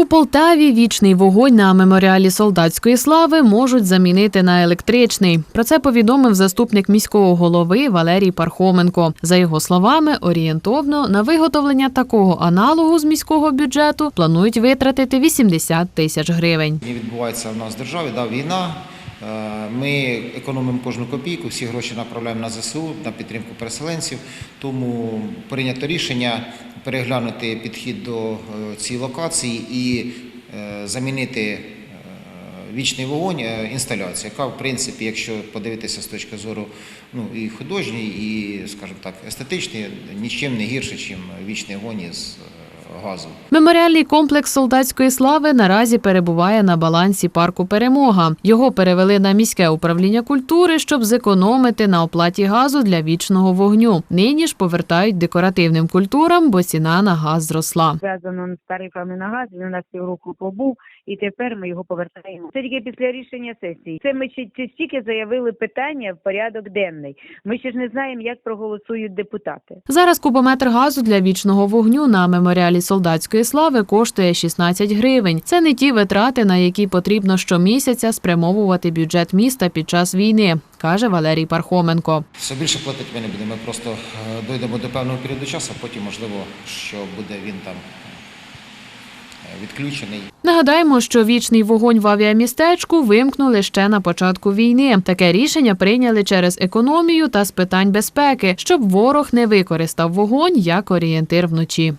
У Полтаві вічний вогонь на меморіалі солдатської слави можуть замінити на електричний. Про це повідомив заступник міського голови Валерій Пархоменко. За його словами, орієнтовно на виготовлення такого аналогу з міського бюджету планують витратити 80 тисяч гривень. Відбувається в нас в державі, да, війна. Е, Ми економимо кожну копійку, всі гроші направляємо на ЗСУ, на підтримку переселенців. Тому прийнято рішення переглянути підхід до е, цієї локації і е, замінити вічний вогонь інсталяцію, яка, в принципі, якщо подивитися з точки зору ну, і художній, і, скажімо так, естетичний, нічим не гірше, ніж вічний вогонь із газу. Меморіальний комплекс солдатської слави наразі перебуває на балансі парку Перемога. Його перевели на міське управління культури, щоб зекономити на оплаті газу для вічного вогню. Нині ж повертають декоративним культурам, бо ціна на газ зросла. зв'язано з тарифами на газ. Він у нас півроку побув, і тепер ми його повертаємо. Це тільки після рішення сесії. Це ми ще ще стільки заявили питання в порядок денний. Ми ще ж не знаємо, як проголосують депутати. Зараз кубометр газу для вічного вогню на меморіалі солдатської слави коштує 16 гривень. Це не ті витрати, на які потрібно щомісяця спрямовувати бюджет міста під час війни, каже Валерій Пархоменко. Все більше платити ми не будемо. Ми просто е, дійдемо до певного періоду часу, а потім, можливо, що буде він там е, відключений. Нагадаємо, що вічний вогонь в авіамістечку вимкнули ще на початку війни. Таке рішення прийняли через економію та з питань безпеки, щоб ворог не використав вогонь як орієнтир вночі.